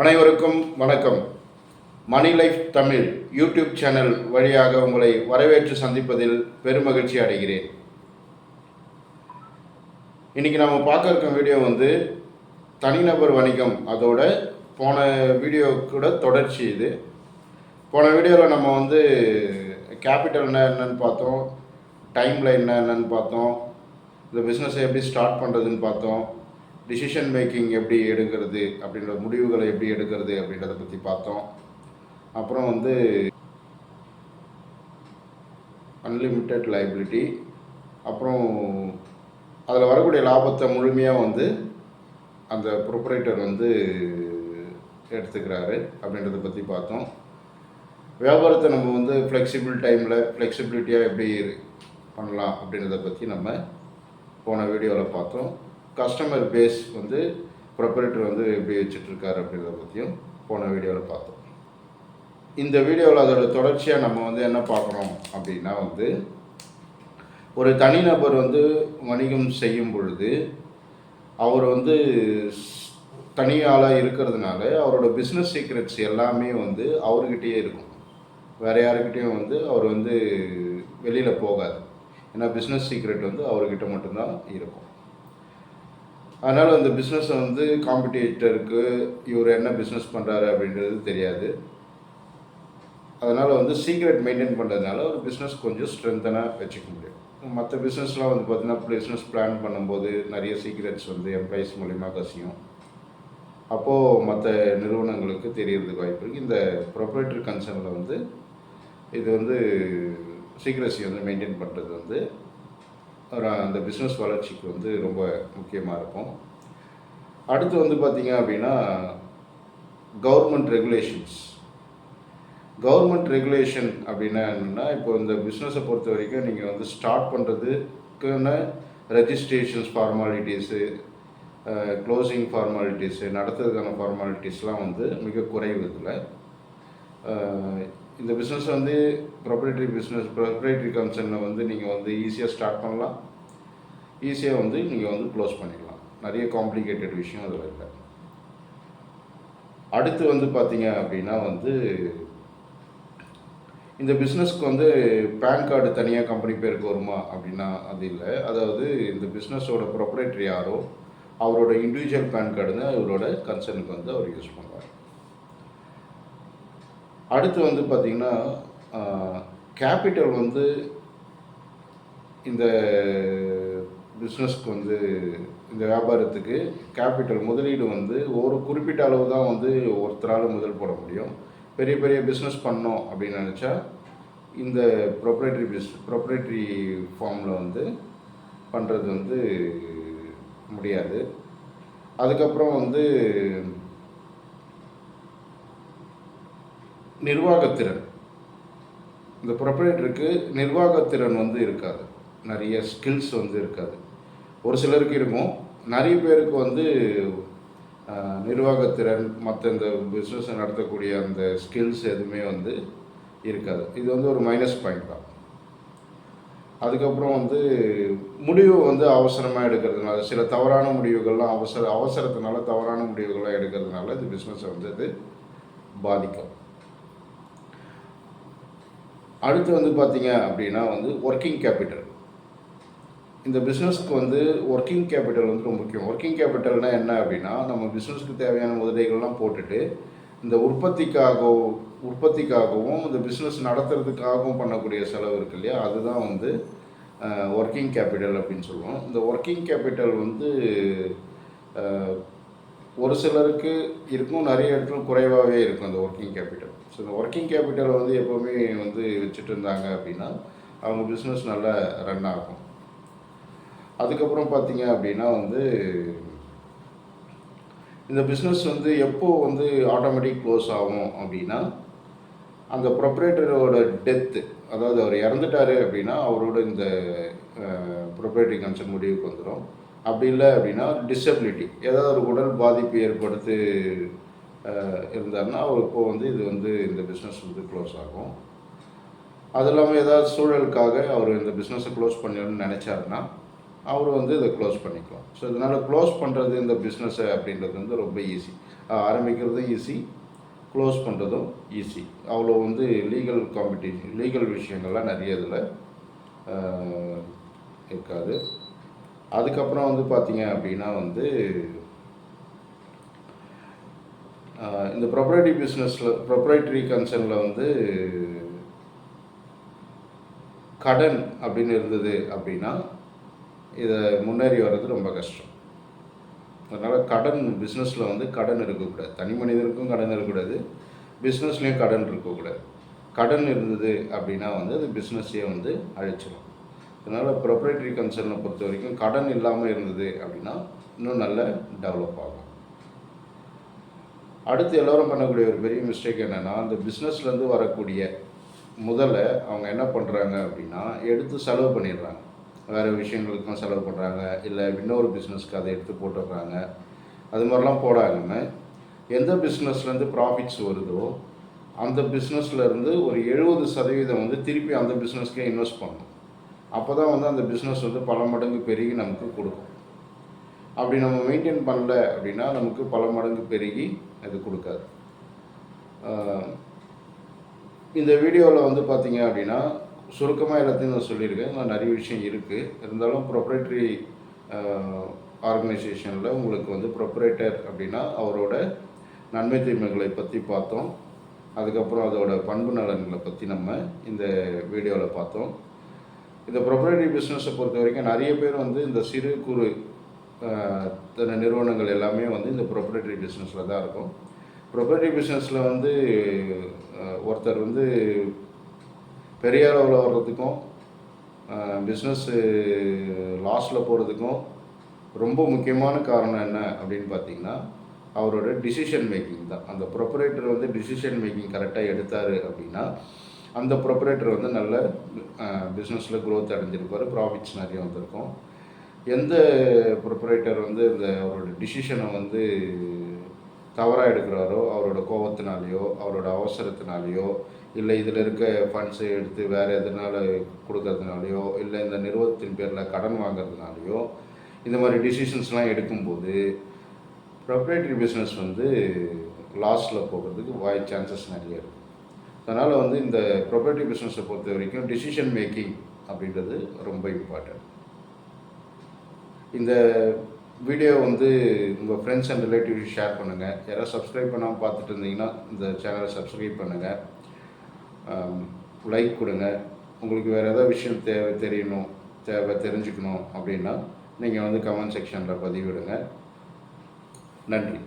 அனைவருக்கும் வணக்கம். Money life Tamil YouTube channel வழியாக உங்களை வரவேற்று சந்திப்பதில் பெருமகிழ்ச்சி அடைகிறேன். இன்னைக்கு நம்ம பார்க்க இருக்க வீடியோ வந்து தனிநபர் வணிகம். அதோட போன வீடியோ கூட தொடர்ச்சி இது. போன வீடியோவில் நம்ம வந்து கேபிட்டல்னா என்னன்னு பார்த்தோம். டைம் என்ன என்னன்னு பார்த்தோம். இந்த பிஸ்னஸை எப்படி ஸ்டார்ட் பண்ணுறதுன்னு பார்த்தோம். டிசிஷன் மேக்கிங் எப்படி எடுக்கிறது அப்படின்ற முடிவுகளை எப்படி எடுக்கிறது அப்படின்றத பற்றி பார்த்தோம். அப்புறம் வந்து அன்லிமிட்டெட் லைபிலிட்டி அப்புறம் அதில் வரக்கூடிய லாபத்தை முழுமையாக வந்து அந்த ப்ரொப்ரேட்டர் வந்து எடுத்துக்கிறாரு அப்படின்றத பற்றி பார்த்தோம். வியாபாரத்தை நம்ம வந்து ஃப்ளெக்சிபிள் டைமில் ஃப்ளெக்சிபிலிட்டியாக எப்படி பண்ணலாம் அப்படின்றத பற்றி நம்ம போன வீடியோவில் பார்த்தோம். கஸ்டமர் பேஸ் வந்து ப்ரொப்ரேட்டர் வந்து எப்படி வச்சுட்ருக்காரு அப்படின்றத பற்றியும் போன வீடியோவில் பார்த்தோம். இந்த வீடியோவில் அதோட தொடர்ச்சியாக நம்ம வந்து என்ன பார்க்குறோம் அப்படின்னா வந்து ஒரு தனிநபர் வந்து வணிகம் செய்யும் பொழுது அவர் வந்து தனியாளாக இருக்கிறதுனால அவரோட பிஸ்னஸ் சீக்ரெட்ஸ் எல்லாமே வந்து அவர்கிட்டயே இருக்கும். வேறு யாருக்கிட்டேயும் வந்து அவர் வந்து வெளியில் போகாது. ஏன்னா பிஸ்னஸ் சீக்ரெட் வந்து அவர்கிட்ட மட்டும்தான் இருக்கும். அதனால் அந்த பிஸ்னஸை வந்து காம்படிட்டருக்கு இவர் என்ன பிஸ்னஸ் பண்ணுறாரு அப்படின்றது தெரியாது. அதனால் வந்து சீக்ரெட் மெயின்டைன் பண்ணுறதுனால ஒரு பிஸ்னஸ் கொஞ்சம் ஸ்ட்ரென்த்தனாக வச்சுக்க முடியும். மற்ற பிஸ்னஸ்லாம் வந்து பார்த்திங்கன்னா பிஸ்னஸ் பிளான் பண்ணும்போது நிறைய சீக்ரெட்ஸ் வந்து எம்ப்ளாயிஸ் மூலிமா கசியும். அப்போது மற்ற நிறுவனங்களுக்கு தெரியறதுக்கு வாய்ப்பு இருக்குது இந்த ப்ரொப்ரேட்டரி கன்சர்னில் வந்து இது வந்து சீக்ரஸி வந்து மெயின்டைன் பண்ணுறது வந்து அந்த பிஸ்னஸ் வளர்ச்சிக்கு வந்து ரொம்ப முக்கியமாக இருக்கும். அடுத்து வந்து பார்த்திங்க அப்படின்னா கவர்மெண்ட் ரெகுலேஷன்ஸ் கவர்மெண்ட் ரெகுலேஷன் அப்படின்னா என்னென்னா இப்போ இந்த பிஸ்னஸை பொறுத்த வரைக்கும் நீங்கள் வந்து ஸ்டார்ட் பண்ணுறதுக்குன்னு ரெஜிஸ்ட்ரேஷன்ஸ் ஃபார்மாலிட்டிஸு க்ளோசிங் ஃபார்மாலிட்டிஸு நடத்துறதுக்கான ஃபார்மாலிட்டிஸ்லாம் வந்து மிக குறைவு இதில். இந்த பிஸ்னஸ் வந்து ப்ரொப்ரேட்டரி பிஸ்னஸ் ப்ரொப்ரேட்டரி கன்சர்னில் வந்து நீங்கள் வந்து ஈஸியாக ஸ்டார்ட் பண்ணலாம். ஈஸியாக வந்து நீங்கள் வந்து க்ளோஸ் பண்ணிக்கலாம். நிறைய காம்ப்ளிகேட்டட் விஷயம் அதில் இல்லை. அடுத்து வந்து பார்த்தீங்க அப்படின்னா வந்து இந்த பிஸ்னஸ்க்கு வந்து பேன் கார்டு தனியாக கம்பெனி பேருக்கு வருமா அப்படின்னா அது இல்லை. அதாவது இந்த பிஸ்னஸோட ப்ரொப்ரேட்டரி யாரோ அவரோட இண்டிவிஜுவல் பேன் கார்டு தான் இவரோட கன்சர்னுக்கு வந்து அவர் யூஸ் பண்ணுவார். அடுத்து வந்து பார்த்திங்கன்னா கேபிட்டல் வந்து இந்த பிஸ்னஸ்க்கு வந்து இந்த வியாபாரத்துக்கு கேபிட்டல் முதலீடு வந்து ஒரு குறிப்பிட்ட அளவு தான் வந்து ஒருத்தரால் முதல் போட முடியும். பெரிய பெரிய பிஸ்னஸ் பண்ணோம் அப்படின்னு நினச்சா இந்த ப்ரொப்ரேட்டரி பிஸ் ப்ரொப்ரேட்டரி ஃபார்மில் வந்து பண்ணுறது வந்து முடியாது. அதுக்கப்புறம் வந்து நிர்வாகத்திறன். இந்த ப்ரொப்ரேட்டருக்கு நிர்வாகத்திறன் வந்து இருக்காது. நிறைய ஸ்கில்ஸ் வந்து இருக்காது. ஒரு சிலருக்கு இருக்கும். நிறைய பேருக்கு வந்து நிர்வாகத்திறன் மற்ற இந்த பிஸ்னஸை நடத்தக்கூடிய அந்த ஸ்கில்ஸ் எதுவுமே வந்து இருக்காது. இது வந்து ஒரு மைனஸ் பாயிண்ட் தான். அதுக்கப்புறம் வந்து முடிவு வந்து அவசரமாக எடுக்கிறதுனால சில தவறான முடிவுகள்லாம் அவசர அவசரத்தினால தவறான முடிவுகள்லாம் எடுக்கிறதுனால இந்த பிஸ்னஸை வந்து அது பாதிக்கும். அடுத்து வந்து பார்த்தீங்க அப்படின்னா வந்து ஒர்க்கிங் கேபிட்டல் இந்த பிஸ்னஸ்க்கு வந்து ஒர்க்கிங் கேபிட்டல் வந்து ரொம்ப முக்கியம். ஒர்க்கிங் கேபிட்டல்னால் என்ன அப்படின்னா நம்ம பிஸ்னஸ்க்கு தேவையான முதலீடுகள்லாம் போட்டுட்டு இந்த உற்பத்திக்காகவும் உற்பத்திக்காகவும் இந்த பிஸ்னஸ் நடத்துறதுக்காகவும் பண்ணக்கூடிய செலவு இருக்கு இல்லையா? அதுதான் வந்து ஒர்க்கிங் கேபிட்டல் அப்படின்னு சொல்லுவோம். இந்த ஒர்க்கிங் கேபிட்டல் வந்து ஒரு சிலருக்கு இருக்கும் நிறைய இடத்துல குறைவாகவே இருக்கும் அந்த ஒர்க்கிங் கேபிட்டல் ஸோ இந்த ஒர்க்கிங் கேபிட்டலை வந்து எப்போவுமே வந்து வச்சுட்டு இருந்தாங்க அப்படின்னா அவங்க பிஸ்னஸ் நல்லா ரன் ஆகும். அதுக்கப்புறம் பார்த்தீங்க அப்படின்னா வந்து இந்த பிஸ்னஸ் வந்து எப்போது வந்து ஆட்டோமேட்டிக் க்ளோஸ் ஆகும் அப்படின்னா அந்த ப்ரொப்ரேட்டரோட டெத்து அதாவது அவர் இறந்துட்டாரு அப்படின்னா அவரோட இந்த ப்ரொப்ரேட்டரி கன்சர்ன் முடிவுக்கு வந்துடும் அப்படி இல்லை அப்படின்னா டிசபிலிட்டி ஏதாவது ஒரு உடல் பாதிப்பு ஏற்படுத்தி இருந்தாருன்னா இப்போ வந்து இது வந்து இந்த பிஸ்னஸ் வந்து க்ளோஸ் ஆகும். அது இல்லாமல் ஏதாவது சூழலுக்காக அவர் இந்த பிஸ்னஸை க்ளோஸ் பண்ணணும்னு நினச்சாருன்னா அவர் வந்து இதை க்ளோஸ் பண்ணிக்கலாம். ஸோ இதனால் க்ளோஸ் பண்ணுறது இந்த பிஸ்னஸை அப்படின்றது வந்து ரொம்ப ஈஸி ஆரம்பிக்கிறதும் ஈஸி க்ளோஸ் பண்ணுறதும் ஈஸி அவ்வளோ வந்து லீகல் காம்படிஷன் லீகல் விஷயங்கள்லாம் நிறைய இதில் இருக்காது. அதுக்கப்புறம் வந்து பார்த்தீங்க அப்படின்னா வந்து இந்த ப்ரொப்ரைட்டரி பிஸ்னஸில் ப்ரொப்ரைட்டரி கன்சர்னில் வந்து கடன் அப்படின்னு இருந்தது அப்படின்னா இதை முன்னேறி வர்றது ரொம்ப கஷ்டம். அதனால் கடன் பிஸ்னஸில் வந்து கடன் இருக்கக்கூடாது. தனி மனிதருக்கும் கடன் இருக்கக்கூடாது. பிஸ்னஸ்லேயும் கடன் இருக்கக்கூடாது. கடன் இருந்தது அப்படின்னா வந்து அது பிஸ்னஸையே வந்து அழிச்சிடும் அதனால் ப்ரொப்ரேட்டரி கன்சர்னை பொறுத்த வரைக்கும் கடன் இல்லாமல் இருந்தது அப்படின்னா இன்னும் நல்ல டெவலப் ஆகும். அடுத்து எல்லோரும் பண்ணக்கூடிய ஒரு பெரிய மிஸ்டேக் என்னென்னா அந்த பிஸ்னஸ்லேருந்து வரக்கூடிய முதல்ல அவங்க என்ன பண்ணுறாங்க அப்படின்னா எடுத்து செலவு பண்ணிடுறாங்க. வேறு விஷயங்களுக்கும் செலவு பண்ணுறாங்க இல்லை இன்னொரு பிஸ்னஸ்க்கு அதை எடுத்து போட்டுடுறாங்க. அது மாதிரிலாம் போடாமல் எந்த பிஸ்னஸ்லேருந்து ப்ராஃபிட்ஸ் வருதோ அந்த பிஸ்னஸ்லேருந்து ஒரு எழுபது சதவீதம் வந்து திருப்பி அந்த பிஸ்னஸ்க்கே இன்வெஸ்ட் பண்ணணும். அப்போ தான் வந்து அந்த பிஸ்னஸ் வந்து பல மடங்கு பெருகி நமக்கு கொடுக்கும். அப்படி நம்ம மெயின்டைன் பண்ணல அப்படின்னா நமக்கு பல மடங்கு பெருகி அது கொடுக்காது. இந்த வீடியோவில் வந்து பார்த்தீங்க அப்படின்னா சுருக்கமாக எல்லாத்தையும் நான் சொல்லியிருக்கேன். நான் நிறைய விஷயம் இருக்குது இருந்தாலும் ப்ரொப்ரேட்டரி ஆர்கனைசேஷனில் உங்களுக்கு வந்து ப்ரொப்ரேட்டர் அப்படின்னா அவரோட நன்மை தீமைகளை பற்றி பார்த்தோம். அதுக்கப்புறம் அதோட பண்பு நலன்களை பற்றி நம்ம இந்த வீடியோவில் பார்த்தோம். இந்த ப்ரொப்ரேட்டரி பிஸ்னஸை பொறுத்த வரைக்கும் நிறைய பேர் வந்து இந்த சிறு குறு தன நிறுவனங்கள் எல்லாமே வந்து இந்த ப்ரொப்ரேட்டரி பிஸ்னஸில் தான் இருக்கும். ப்ரொப்ரேட்டரி பிஸ்னஸில் வந்து ஒருத்தர் வந்து பெரிய அளவில் வர்றதுக்கும் பிஸ்னஸ்ஸு லாஸில் போகிறதுக்கும் ரொம்ப முக்கியமான காரணம் என்ன அப்படின்னு பார்த்தீங்கன்னா அவரோட டிசிஷன் மேக்கிங் தான். அந்த ப்ரொப்பரேட்டர் வந்து டிசிஷன் மேக்கிங் கரெக்டாக எடுத்தார் அப்படின்னா அந்த ப்ரொப்பரேட்டர் வந்து நல்ல பிஸ்னஸில் க்ரோத் அடைஞ்சிருப்பார் ப்ராஃபிட்ஸ் நிறைய வந்திருக்கும். எந்த ப்ரொப்பரேட்டர் வந்து இந்த அவரோட டிசிஷனை வந்து தவறாக எடுக்கிறாரோ அவரோட கோபத்தினாலேயோ அவரோட அவசரத்தினாலேயோ இல்லை இதில் இருக்க ஃபண்ட்ஸை எடுத்து வேறு எதனால் கொடுக்கறதுனாலையோ இல்லை இந்த நிறுவனத்தின் பேரில் கடன் வாங்குறதுனாலையோ இந்த மாதிரி டிசிஷன்ஸ்லாம் எடுக்கும்போது ப்ரொப்ரேட்டரி பிஸ்னஸ் வந்து லாஸில் போகிறதுக்கு வாய் சான்சஸ் நிறைய இருக்குது அதனால் வந்து இந்த ப்ரொப்ரேட்டரி பிஸ்னஸை பொறுத்த வரைக்கும் டிசிஷன் மேக்கிங் அப்படின்றது ரொம்ப இம்பார்ட்டன்ட் இந்த வீடியோ வந்து உங்கள் ஃப்ரெண்ட்ஸ் அண்ட் ரிலேட்டிவ்ஸ் ஷேர் பண்ணுங்கள் யாராவது சப்ஸ்கிரைப் பண்ணாமல் பார்த்துட்டு இருந்தீங்கன்னா இந்த சேனலை சப்ஸ்கிரைப் பண்ணுங்கள் லைக் கொடுங்க. உங்களுக்கு வேறு ஏதாவது விஷயம் தேவை தெரியணும் தேவை தெரிஞ்சுக்கணும் அப்படின்னா நீங்கள் வந்து கமெண்ட் செக்ஷனில் பதிவிடுங்க. நன்றி.